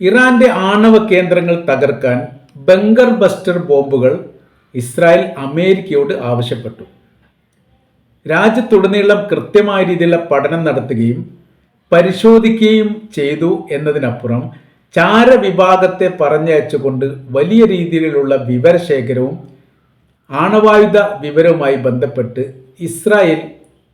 ഇറാന്റെ ആണവ കേന്ദ്രങ്ങൾ തകർക്കാൻ ബങ്കർ ബസ്റ്റർ ബോംബുകൾ ഇസ്രായേൽ അമേരിക്കയോട് ആവശ്യപ്പെട്ടു. രാജ്യത്തുടനീളം കൃത്യമായ രീതിയിലുള്ള പഠനം നടത്തുകയും പരിശോധിക്കുകയും ചെയ്തു എന്നതിനപ്പുറം ചാരവിഭാഗത്തെ പറഞ്ഞയച്ചുകൊണ്ട് വലിയ രീതിയിലുള്ള വിവരശേഖരവും ആണവായുധ വിവരവുമായി ബന്ധപ്പെട്ട് ഇസ്രായേൽ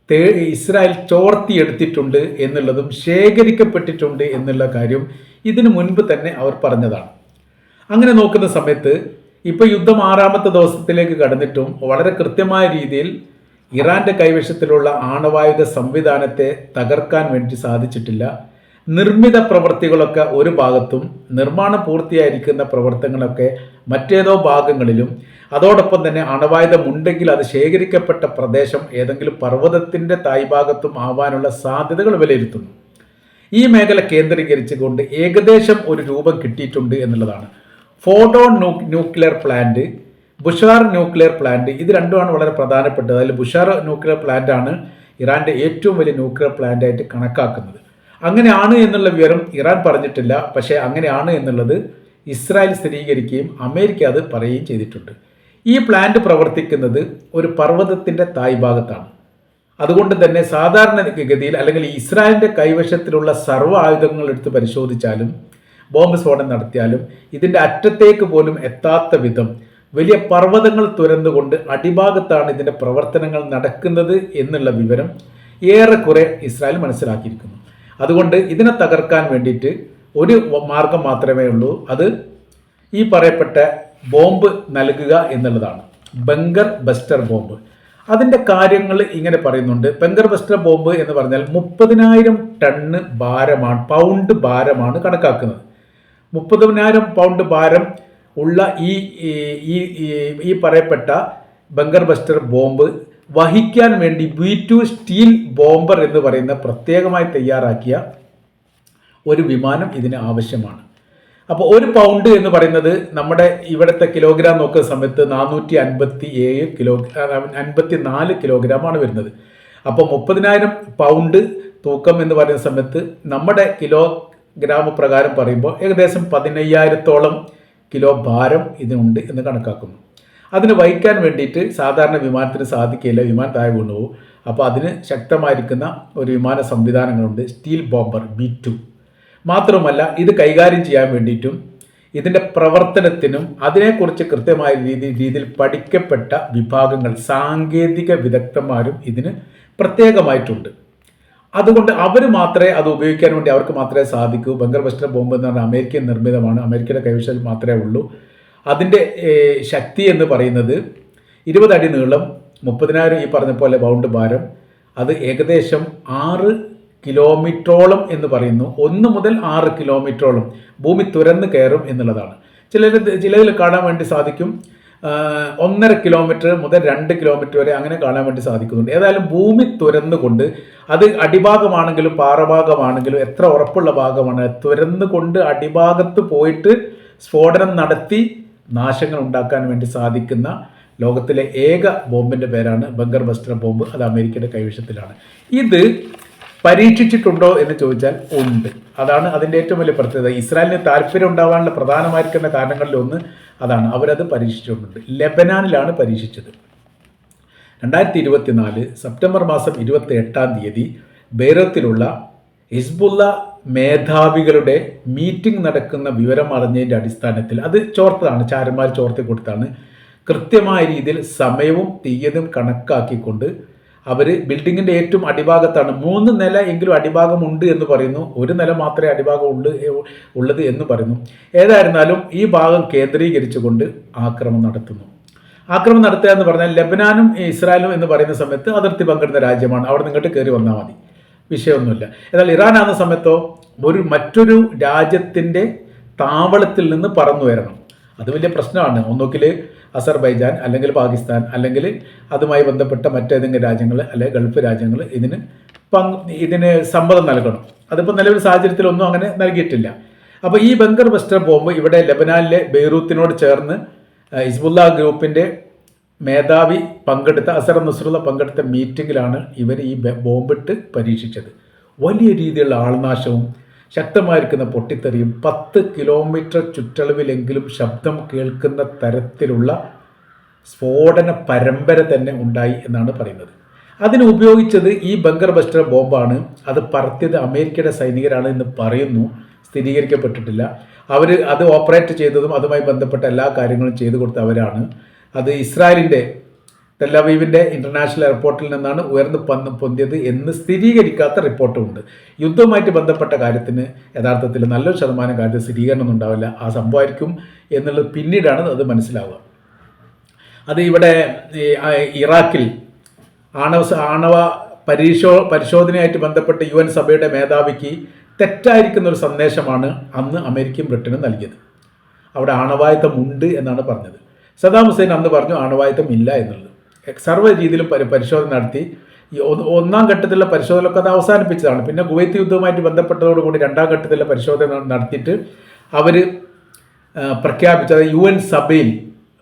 തേ ഇസ്രായേൽ ചോർത്തിയെടുത്തിട്ടുണ്ട് എന്നുള്ളതും ശേഖരിക്കപ്പെട്ടിട്ടുണ്ട് എന്നുള്ള കാര്യം ഇതിനു മുൻപ് തന്നെ അവർ പറഞ്ഞതാണ്. അങ്ങനെ നോക്കുന്ന സമയത്ത് ഇപ്പോൾ യുദ്ധം ആറാമത്തെ ദിവസത്തിലേക്ക് കടന്നിട്ടും വളരെ കൃത്യമായ രീതിയിൽ ഇറാന്റെ കൈവശത്തിലുള്ള ആണവായുധ സംവിധാനത്തെ തകർക്കാൻ വേണ്ടി സാധിച്ചിട്ടില്ല. നിർമ്മിത പ്രവർത്തികളൊക്കെ ഒരു ഭാഗത്തും നിർമ്മാണം പൂർത്തിയായിരിക്കുന്ന പ്രവർത്തനങ്ങളൊക്കെ മറ്റേതോ ഭാഗങ്ങളിലും. അതോടൊപ്പം തന്നെ അണവായുധമുണ്ടെങ്കിൽ അത് ശേഖരിക്കപ്പെട്ട പ്രദേശം ഏതെങ്കിലും പർവതത്തിന്റെ തായ്ഭാഗത്തും ആവാനുള്ള സാധ്യതകൾ വിലയിരുത്തുന്നു. ഈ മേഖല കേന്ദ്രീകരിച്ചുകൊണ്ട് ഏകദേശം ഒരു രൂപം കിട്ടിയിട്ടുണ്ട് എന്നുള്ളതാണ്. Photo new nuclear plant Bushehr nuclear plant ഇത് രണ്ടുമാണ് വളരെ പ്രധാനപ്പെട്ടത്. അതിൽ ബുഷാർ ന്യൂക്ലിയർ പ്ലാന്റ് ആണ് ഇറാന്റെ ഏറ്റവും വലിയ ന്യൂക്ലിയർ പ്ലാന്റ് ആയിട്ട് കണക്കാക്കുന്നത്. അങ്ങനെയാണ് എന്നുള്ള വിവരം ഇറാൻ പറഞ്ഞിട്ടില്ല പക്ഷേ അങ്ങനെയാണ് എന്നുള്ളത് ഇസ്രായേൽ സ്ഥിരീകരിക്കുകയും അമേരിക്ക അത് പറയുകയും ചെയ്തിട്ടുണ്ട്. ഈ പ്ലാന്റ് പ്രവർത്തിക്കുന്നത് ഒരു പർവതത്തിന്റെ തായ് ഭാഗത്താണ്. അതുകൊണ്ട് തന്നെ സാധാരണ ഗതിയിൽ അല്ലെങ്കിൽ ഇസ്രായേലിന്റെ കൈവശത്തിലുള്ള സർവ ആയുധങ്ങൾ എടുത്ത് പരിശോധിച്ചാലും ബോംബ് സ്ഫോടനം നടത്തിയാലും ഇതിന്റെ അറ്റത്തേക്ക് പോലും എത്താത്ത വിധം വലിയ പർവതങ്ങൾ തുരന്നുകൊണ്ട് അടിഭാഗത്താണ് ഇതിന്റെ പ്രവർത്തനങ്ങൾ നടക്കുന്നത് എന്നുള്ള വിവരം ഏറെക്കുറെ ഇസ്രായേൽ മനസ്സിലാക്കിയിരിക്കുന്നു. അതുകൊണ്ട് ഇതിനെ തകർക്കാൻ വേണ്ടിയിട്ട് ഒരു മാർഗം മാത്രമേ ഉള്ളൂ. അത് ഈ പറയപ്പെട്ട ബോംബ് നൽകുക എന്നുള്ളതാണ്. Bunker buster bomb. അതിന്റെ കാര്യങ്ങൾ ഇങ്ങനെ പറയുന്നുണ്ട്. ബങ്കർ ബസ്റ്റർ ബോംബ് എന്ന് പറഞ്ഞാൽ മുപ്പതിനായിരം ടണ്ണ് ഭാരമാണ് പൗണ്ട് ഭാരമാണ് കണക്കാക്കുന്നത്. മുപ്പതിനായിരം പൗണ്ട് ഭാരം ഉള്ള ഈ ഈ പറയപ്പെട്ട ബങ്കർ ബസ്റ്റർ ബോംബ് വഹിക്കാൻ വേണ്ടി ബി ടു സ്റ്റീൽ ബോംബർ എന്ന് പറയുന്ന പ്രത്യേകമായി തയ്യാറാക്കിയ ഒരു വിമാനം ഇതിന് ആവശ്യമാണ്. അപ്പോൾ ഒരു പൗണ്ട് എന്ന് പറയുന്നത് നമ്മുടെ ഇവിടുത്തെ കിലോഗ്രാം നോക്കുന്ന സമയത്ത് നാനൂറ്റി അൻപത്തി ഏഴ് കിലോ അൻപത്തി നാല് കിലോഗ്രാമാണ് വരുന്നത്. അപ്പോൾ മുപ്പതിനായിരം പൗണ്ട് തൂക്കം എന്ന് പറയുന്ന സമയത്ത് നമ്മുടെ കിലോഗ്രാം പ്രകാരം പറയുമ്പോൾ ഏകദേശം പതിനയ്യായിരത്തോളം കിലോ ഭാരം ഇതിനുണ്ട് എന്ന് കണക്കാക്കുന്നു. അതിന് വഹിക്കാൻ വേണ്ടിയിട്ട് സാധാരണ വിമാനത്തിന് സാധിക്കില്ല വിമാനം താഴെ അപ്പോൾ അതിന് ശക്തമായിരിക്കുന്ന ഒരു വിമാന സംവിധാനങ്ങളുണ്ട് സ്റ്റീൽ ബോംബർ ബി ടു. മാത്രമല്ല ഇത് കൈകാര്യം ചെയ്യാൻ വേണ്ടിയിട്ടും ഇതിന്റെ പ്രവർത്തനത്തിനും അതിനെക്കുറിച്ച് കൃത്യമായ രീതി രീതിയിൽ പഠിക്കപ്പെട്ട വിഭാഗങ്ങൾ സാങ്കേതിക വിദഗ്ധന്മാരും ഇതിന് പ്രത്യേകമായിട്ടുണ്ട്. അതുകൊണ്ട് അവർ മാത്രമേ അത് ഉപയോഗിക്കാൻ വേണ്ടി അവർക്ക് മാത്രമേ സാധിക്കൂ. ബംഗർ ബസ്റ്റർ ബോംബ് എന്ന് പറഞ്ഞാൽ അമേരിക്കൻ നിർമ്മിതമാണ്. അമേരിക്കയുടെ കൈവശം മാത്രമേ ഉള്ളൂ. അതിന്റെ ശക്തി എന്ന് പറയുന്നത് ഇരുപതടി നീളം മുപ്പതിനായിരം ഈ പറഞ്ഞ പോലെ ബൗണ്ട് ഭാരം. അത് ഏകദേശം ആറ് കിലോമീറ്ററോളം എന്ന് പറയുന്നു. ഒന്ന് മുതൽ ആറ് കിലോമീറ്ററോളം ഭൂമി തുരന്ന് കയറും എന്നുള്ളതാണ്. ചിലർ ചിലതിൽ കാണാൻ വേണ്ടി സാധിക്കും. ഒന്നര കിലോമീറ്റർ മുതൽ രണ്ട് കിലോമീറ്റർ വരെ അങ്ങനെ കാണാൻ വേണ്ടി സാധിക്കുന്നുണ്ട്. ഏതായാലും ഭൂമി തുരന്നുകൊണ്ട് അത് അടിഭാഗമാണെങ്കിലും പാറഭാഗമാണെങ്കിലും എത്ര ഉറപ്പുള്ള ഭാഗമാണ്. തുരന്നുകൊണ്ട് അടിഭാഗത്ത് പോയിട്ട് സ്ഫോടനം നടത്തി നാശങ്ങൾ ഉണ്ടാക്കാൻ വേണ്ടി സാധിക്കുന്ന ലോകത്തിലെ ഏക ബോംബിന്റെ പേരാണ് ബങ്കർ ബസ്റ്റർ ബോംബ്. അത് അമേരിക്കയുടെ കൈവശത്തിലാണ്. ഇത് പരീക്ഷിച്ചിട്ടുണ്ടോ എന്ന് ചോദിച്ചാൽ ഉണ്ട്. അതാണ് അതിന്റെ ഏറ്റവും വലിയ പ്രത്യേകത. ഇസ്രായേലിന് താല്പര്യം ഉണ്ടാവാനുള്ള പ്രധാനമായിരിക്കുന്ന കാരണങ്ങളിൽ ഒന്ന് അതാണ്. അവരത് പരീക്ഷിച്ചിട്ടുണ്ട് ലെബനാനിലാണ് പരീക്ഷിച്ചത്. രണ്ടായിരത്തി ഇരുപത്തിനാല് സെപ്റ്റംബർ മാസം ഇരുപത്തി എട്ടാം തീയതി ബേറത്തിലുള്ള ഹിസ്ബുള്ള മേധാവികളുടെ മീറ്റിംഗ് നടക്കുന്ന വിവരം അറിഞ്ഞതിന്റെ അടിസ്ഥാനത്തിൽ അത് ചോർത്തതാണ്. ചാരന്മാർ ചോർത്തി കൊടുത്താണ്. കൃത്യമായ രീതിയിൽ സമയവും തീയതും കണക്കാക്കിക്കൊണ്ട് അവർ ബിൽഡിങ്ങിന്റെ ഏറ്റവും അടിഭാഗത്താണ്. മൂന്ന് നില എങ്കിലും അടിഭാഗമുണ്ട് എന്ന് പറയുന്നു. ഒരു നില മാത്രമേ അടിഭാഗം ഉണ്ട് ഉള്ളത് എന്ന് പറയുന്നു. ഏതായിരുന്നാലും ഈ ഭാഗം കേന്ദ്രീകരിച്ചുകൊണ്ട് ആക്രമണം നടത്തുന്നു. ആക്രമണം നടത്തുക എന്ന് പറഞ്ഞാൽ ലബനാനും ഇസ്രായേലും എന്ന് പറയുന്ന സമയത്ത് അതിർത്തി പങ്കിടുന്ന രാജ്യമാണ്. അവിടെ നിങ്ങോട്ട് കയറി വന്നാൽ മതി. വിഷയമൊന്നുമില്ല. എന്നാൽ ഇറാൻ ആകുന്ന സമയത്തോ ഒരു മറ്റൊരു രാജ്യത്തിന്റെ താവളത്തിൽ നിന്ന് പറന്നു വരണം അത് വലിയ പ്രശ്നമാണ്. ഒന്നുകിൽ അസർബൈജാൻ അല്ലെങ്കിൽ പാകിസ്ഥാൻ അല്ലെങ്കിൽ അതുമായി ബന്ധപ്പെട്ട മറ്റേതെങ്കിലും രാജ്യങ്ങൾ അല്ലെങ്കിൽ ഗൾഫ് രാജ്യങ്ങൾ ഇതിന് പങ്ക് ഇതിന് സമ്മതം നൽകണം. അതിപ്പോൾ നിലവിൽ സാഹചര്യത്തിലൊന്നും അങ്ങനെ നൽകിയിട്ടില്ല. അപ്പോൾ ഈ ബങ്കർ ബസ്റ്റർ ബോംബ് ഇവിടെ ലബനാനിലെ ബെയ്റൂത്തിനോട് ചേർന്ന് ഹിസ്ബുല്ല ഗ്രൂപ്പിന്റെ മേധാവി പങ്കെടുത്ത അസർ നസ്രുള്ള പങ്കെടുത്ത മീറ്റിങ്ങിലാണ് ഇവർ ഈ ബോംബിട്ട് പരീക്ഷിച്ചത്. വലിയ രീതിയിലുള്ള ആൾനാശവും ശക്തമായിരിക്കുന്ന പൊട്ടിത്തെറിയും പത്ത് കിലോമീറ്റർ ചുറ്റളവിലെങ്കിലും ശബ്ദം കേൾക്കുന്ന തരത്തിലുള്ള സ്ഫോടന പരമ്പര തന്നെ ഉണ്ടായി എന്നാണ് പറയുന്നത്. അതിന് ഉപയോഗിച്ചത് ഈ ബങ്കർ ബസ്റ്റർ ബോംബാണ്. അത് പറത്തിയത് അമേരിക്കയുടെ സൈനികരാണ് എന്ന് പറയുന്നു. സ്ഥിരീകരിക്കപ്പെട്ടിട്ടില്ല. അവർ അത് ഓപ്പറേറ്റ് ചെയ്തതും അതുമായി ബന്ധപ്പെട്ട എല്ലാ കാര്യങ്ങളും ചെയ്തു കൊടുത്തവരാണ് അത് ഇസ്രായേലിന്റെ തെല്ലവീവിന്റെ ഇന്റർനാഷണൽ എയർപോർട്ടിൽ നിന്നാണ് ഉയർന്നു പന്ന് പൊന്തിയത് എന്ന് സ്ഥിരീകരിക്കാത്ത റിപ്പോർട്ടുമുണ്ട് യുദ്ധവുമായിട്ട് ബന്ധപ്പെട്ട കാര്യത്തിന് യഥാർത്ഥത്തിൽ നല്ലൊരു ശതമാനം കാര്യത്തിൽ സ്ഥിരീകരണമൊന്നും ഉണ്ടാവില്ല. ആ സംഭവമായിരിക്കും എന്നുള്ളത് പിന്നീടാണ് അത് മനസ്സിലാവുക. അത് ഇവിടെ ഇറാഖിൽ ആണവ ആണവ പരീക്ഷോ പരിശോധനയായിട്ട് ബന്ധപ്പെട്ട് യു എൻ സഭയുടെ മേധാവിക്ക് തെറ്റായിരിക്കുന്ന ഒരു സന്ദേശമാണ് അന്ന് അമേരിക്കയും ബ്രിട്ടനും നൽകിയത്. അവിടെ ആണവായുധമുണ്ട് എന്നാണ് പറഞ്ഞത്. സദാം ഹുസൈൻ അന്ന് പറഞ്ഞു ആണവായുധം ഇല്ല എന്നുള്ളത്. സർവ രീതിയിലും പരിശോധന നടത്തി. ഈ ഒന്നാം ഘട്ടത്തിലുള്ള പരിശോധനയൊക്കെ അത് അവസാനിപ്പിച്ചതാണ്. പിന്നെ കുവൈത്ത് യുദ്ധവുമായിട്ട് ബന്ധപ്പെട്ടതോടുകൂടി രണ്ടാം ഘട്ടത്തിലെ പരിശോധന നടത്തിയിട്ട് അവർ പ്രഖ്യാപിച്ചത് യു എൻ സഭയിൽ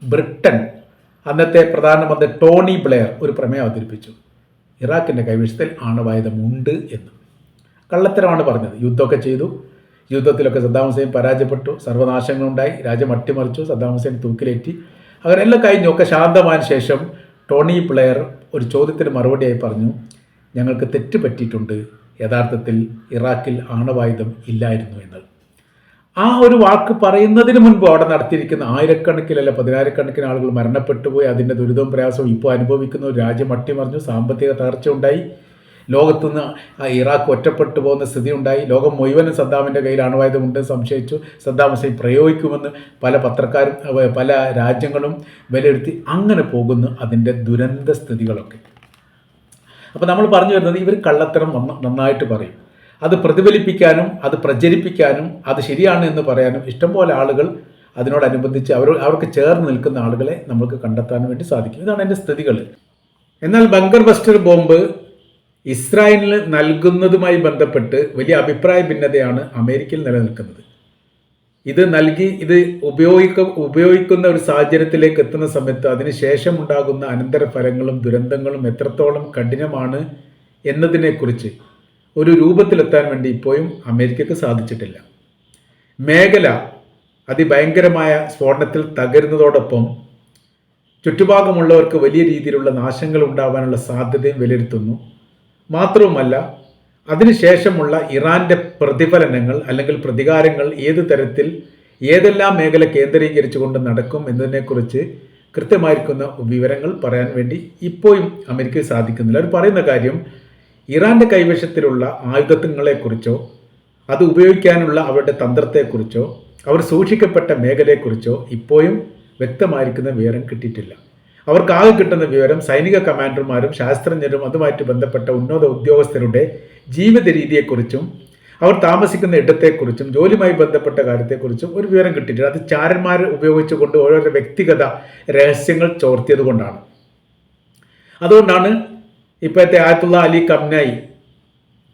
ബ്രിട്ടൻ അന്നത്തെ പ്രധാനമന്ത്രി ടോണി ബ്ലെയർ ഒരു പ്രമേയം അവതരിപ്പിച്ചു. ഇറാഖിന്റെ കൈവശത്തിൽ ആണവായുധമുണ്ട് എന്ന്. കള്ളത്തരമാണ് പറഞ്ഞത്. യുദ്ധമൊക്കെ ചെയ്തു. യുദ്ധത്തിലൊക്കെ സദ്ദാം ഹുസൈൻ പരാജയപ്പെട്ടു. സർവനാശങ്ങളുണ്ടായി. രാജ്യം അട്ടിമറിച്ചു. സദ്ദാം ഹുസൈൻ തൂക്കിലേറ്റി. അങ്ങനെ എല്ലാം കഴിഞ്ഞൊക്കെ ശാന്തമായ ശേഷം ടോണി പ്ലെയർ ഒരു ചോദ്യത്തിന് മറുപടിയായി പറഞ്ഞു ഞങ്ങൾക്ക് തെറ്റ് പറ്റിയിട്ടുണ്ട്. യഥാർത്ഥത്തിൽ ഇറാഖിൽ ആണവായുധം ഇല്ലായിരുന്നു എന്ന്. ആ ഒരു വാക്ക് പറയുന്നതിന് മുൻപ് അവിടെ നടത്തിയിരിക്കുന്ന ആയിരക്കണക്കിലല്ല പതിനായിരക്കണക്കിന് ആളുകൾ മരണപ്പെട്ടുപോയി. അതിന്റെ ദുരിതവും പ്രയാസവും ഇപ്പോൾ അനുഭവിക്കുന്ന ഒരു രാജ്യം അട്ടിമറിഞ്ഞു. സാമ്പത്തിക തകർച്ച ഉണ്ടായി ലോകത്തുനിന്ന് ഇറാഖ് ഒറ്റപ്പെട്ടു പോകുന്ന സ്ഥിതി ഉണ്ടായി ലോകം മുഴുവനും സദ്ദാമിന്റെ കയ്യിൽ അണുവായുധമുണ്ട് സംശയിച്ചു. സദ്ദാം ഹുസൈൻ പ്രയോഗിക്കുമെന്ന് പല പത്രക്കാരും പല രാജ്യങ്ങളും വിലയിരുത്തി. അങ്ങനെ പോകുന്നു അതിന്റെ ദുരന്ത സ്ഥിതികളൊക്കെ. അപ്പോൾ നമ്മൾ പറഞ്ഞു വരുന്നത് ഇവർ കള്ളത്തരം നന്ന- നന്നായിട്ട് പറയും. അത് പ്രതിഫലിപ്പിക്കാനും അത് പ്രചരിപ്പിക്കാനും അത് ശരിയാണ് എന്ന് പറയാനും ഇഷ്ടംപോലെ ആളുകൾ അതിനോടനുബന്ധിച്ച് അവർ അവർക്ക് ചേർന്ന് നിൽക്കുന്ന ആളുകളെ നമുക്ക് കണ്ടെത്താൻ വേണ്ടി സാധിക്കും. ഇതാണ് എന്റെ സ്ഥിതികൾ എന്നാൽ ബങ്കർ ബസ്റ്റർ ബോംബ് ഇസ്രായേലിന് നൽകുന്നതുമായി ബന്ധപ്പെട്ട് വലിയ അഭിപ്രായ ഭിന്നതയാണ് അമേരിക്കയിൽ നിലനിൽക്കുന്നത്. ഇത് നൽകി ഇത് ഉപയോഗിക്ക ഉപയോഗിക്കുന്ന ഒരു സാഹചര്യത്തിലേക്ക് എത്തുന്ന സമയത്ത് അതിനുശേഷം ഉണ്ടാകുന്ന അനന്തരഫലങ്ങളും ദുരന്തങ്ങളും എത്രത്തോളം കഠിനമാണ് എന്നതിനെക്കുറിച്ച് ഒരു രൂപത്തിലെത്താൻ വേണ്ടി ഇപ്പോഴും അമേരിക്കക്ക് സാധിച്ചിട്ടില്ല. മേഖല അതിഭയങ്കരമായ സ്ഫോടനത്തിൽ തകരുന്നതോടൊപ്പം ചുറ്റുഭാഗമുള്ളവർക്ക് വലിയ രീതിയിലുള്ള നാശങ്ങൾ ഉണ്ടാവാനുള്ള സാധ്യതയും വിലയിരുത്തുന്നു. മാത്രവുമല്ല അതിനുശേഷമുള്ള ഇറാന്റെ പ്രതിഫലനങ്ങൾ അല്ലെങ്കിൽ പ്രതികാരങ്ങൾ ഏത് തരത്തിൽ ഏതെല്ലാം മേഖല കേന്ദ്രീകരിച്ചുകൊണ്ട് നടക്കും എന്നതിനെക്കുറിച്ച് കൃത്യമായിരിക്കുന്ന വിവരങ്ങൾ പറയാൻ വേണ്ടി ഇപ്പോഴും അമേരിക്കയ്ക്ക് സാധിക്കുന്നില്ല. അവർ പറയുന്ന കാര്യം ഇറാന്റെ കൈവശത്തിലുള്ള ആയുധങ്ങളെക്കുറിച്ചോ അത് ഉപയോഗിക്കാനുള്ള അവരുടെ തന്ത്രത്തെക്കുറിച്ചോ അവർ സൂക്ഷിക്കപ്പെട്ട മേഖലയെക്കുറിച്ചോ ഇപ്പോഴും വ്യക്തമായിരിക്കുന്ന വിവരം കിട്ടിയിട്ടില്ല. അവർക്ക് ആകെ കിട്ടുന്ന വിവരം സൈനിക കമാൻഡർമാരും ശാസ്ത്രജ്ഞരും അതുമായിട്ട് ബന്ധപ്പെട്ട ഉന്നത ഉദ്യോഗസ്ഥരുടെ ജീവിത രീതിയെക്കുറിച്ചും അവർ താമസിക്കുന്ന ഇടത്തെക്കുറിച്ചും ജോലിയുമായി ബന്ധപ്പെട്ട കാര്യത്തെക്കുറിച്ചും ഒരു വിവരം കിട്ടിയിട്ടില്ല. അത് ചാരന്മാർ ഉപയോഗിച്ചുകൊണ്ട് ഓരോരോ വ്യക്തിഗത രഹസ്യങ്ങൾ ചോർത്തിയത് കൊണ്ടാണ്. അതുകൊണ്ടാണ് ഇപ്പോഴത്തെ ആയത്തുള്ള അലി കംനായി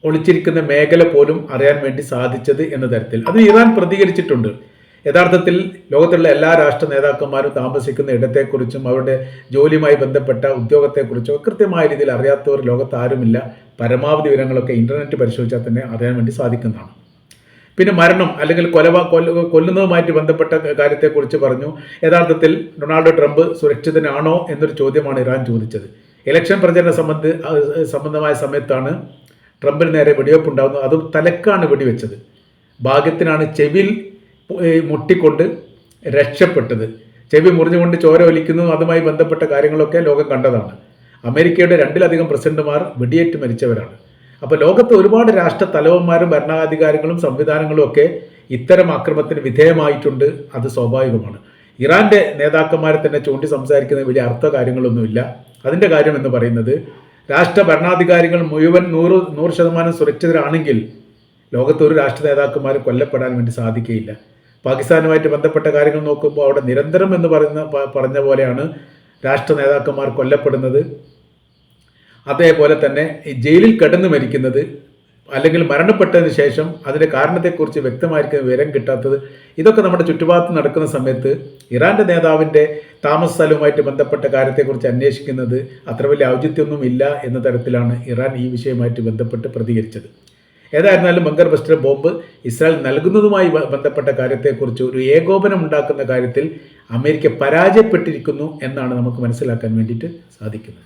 ഒളിച്ചിരിക്കുന്ന മേഖല പോലും അറിയാൻ വേണ്ടി സാധിച്ചത് എന്ന തരത്തിൽ. അത് ഇറാൻ പ്രതികരിച്ചിട്ടുണ്ട്. യഥാർത്ഥത്തിൽ ലോകത്തുള്ള എല്ലാ രാഷ്ട്ര നേതാക്കന്മാരും താമസിക്കുന്ന ഇടത്തെക്കുറിച്ചും അവരുടെ ജോലിയുമായി ബന്ധപ്പെട്ട ഉദ്യോഗത്തെക്കുറിച്ചും കൃത്യമായ രീതിയിൽ അറിയാത്തവർ ലോകത്ത് ആരുമില്ല പരമാവധി വിവരങ്ങളൊക്കെ ഇന്റർനെറ്റ് പരിശോധിച്ചാൽ തന്നെ അറിയാൻ വേണ്ടി സാധിക്കുന്നതാണ്. പിന്നെ മരണം അല്ലെങ്കിൽ കൊലവ കൊല്ല കൊല്ലുന്നതുമായിട്ട് ബന്ധപ്പെട്ട കാര്യത്തെക്കുറിച്ച് പറഞ്ഞു. യഥാർത്ഥത്തിൽ ഡൊണാൾഡ് ട്രംപ് സുരക്ഷിതനാണോ എന്നൊരു ചോദ്യമാണ് ഇറാൻ ചോദിച്ചത്. ഇലക്ഷൻ പ്രചരണ സംബന്ധ സംബന്ധമായ സമയത്താണ് ട്രംപിന് നേരെ വെടിവെപ്പ് ഉണ്ടാകുന്നത് അതും തലക്കാണ് വെടിവെച്ചത്. ഭാഗ്യത്തിനാണ് ചെവിയിൽ മുട്ടിക്കൊണ്ട് രക്ഷപ്പെട്ടത്. ചെവി മുറിഞ്ഞുകൊണ്ട് ചോര ഒലിക്കുന്നു അതുമായി ബന്ധപ്പെട്ട കാര്യങ്ങളൊക്കെ ലോകം കണ്ടതാണ്. അമേരിക്കയുടെ രണ്ടിലധികം പ്രസിഡന്റുമാർ വെടിയേറ്റ് മരിച്ചവരാണ്. അപ്പോൾ ലോകത്ത് ഒരുപാട് രാഷ്ട്ര തലവന്മാരും ഭരണാധികാരികളും സംവിധാനങ്ങളും ഒക്കെ ഇത്തരം ആക്രമണത്തിന് വിധേയമായിട്ടുണ്ട്. അത് സ്വാഭാവികമാണ്. ഇറാന്റെ നേതാക്കന്മാരെ തന്നെ ചൂണ്ടി സംസാരിക്കുന്ന വലിയ അർത്ഥ കാര്യങ്ങളൊന്നുമില്ല അതിന്റെ കാര്യം എന്ന് പറയുന്നത് രാഷ്ട്ര ഭരണാധികാരികൾ മുഴുവൻ നൂറ് നൂറ് ശതമാനം സുരക്ഷിതരാണെങ്കിൽ ലോകത്ത് ഒരു രാഷ്ട്ര നേതാക്കന്മാരും കൊല്ലപ്പെടാൻ വേണ്ടി സാധിക്കുകയില്ല. പാകിസ്ഥാനുമായിട്ട് ബന്ധപ്പെട്ട കാര്യങ്ങൾ നോക്കുമ്പോൾ അവിടെ നിരന്തരം എന്ന് പറയുന്ന പറഞ്ഞ പോലെയാണ് രാഷ്ട്ര നേതാക്കന്മാർ കൊല്ലപ്പെടുന്നത്. അതേപോലെ തന്നെ ജയിലിൽ കിടന്നു മരിക്കുന്നത് അല്ലെങ്കിൽ മരണപ്പെട്ടതിന് ശേഷം അതിന്റെ കാരണത്തെക്കുറിച്ച് വ്യക്തമായിരിക്കുന്ന വിവരം കിട്ടാത്തത് ഇതൊക്കെ നമ്മുടെ ചുറ്റുപാടത്ത് നടക്കുന്ന സമയത്ത് ഇറാന്റെ നേതാവിന്റെ താമസ സ്ഥലവുമായിട്ട് ബന്ധപ്പെട്ട കാര്യത്തെക്കുറിച്ച് അന്വേഷിക്കുന്നത് അത്ര വലിയ ഔചിത്യമൊന്നും ഇല്ല എന്ന തരത്തിലാണ് ഇറാൻ ഈ വിഷയവുമായിട്ട് ബന്ധപ്പെട്ട് പ്രതികരിച്ചത്. ഏതായിരുന്നാലും ബങ്കർ ബസ്റ്റർ ബോംബ് ഇസ്രായേൽ നൽകുന്നതുമായി ബന്ധപ്പെട്ട കാര്യത്തെക്കുറിച്ച് ഒരു ഏകോപനം ഉണ്ടാക്കുന്ന കാര്യത്തിൽ അമേരിക്ക പരാജയപ്പെട്ടിരിക്കുന്നു എന്നാണ് നമുക്ക് മനസ്സിലാക്കാൻ വേണ്ടിയിട്ട് സാധിക്കുന്നത്.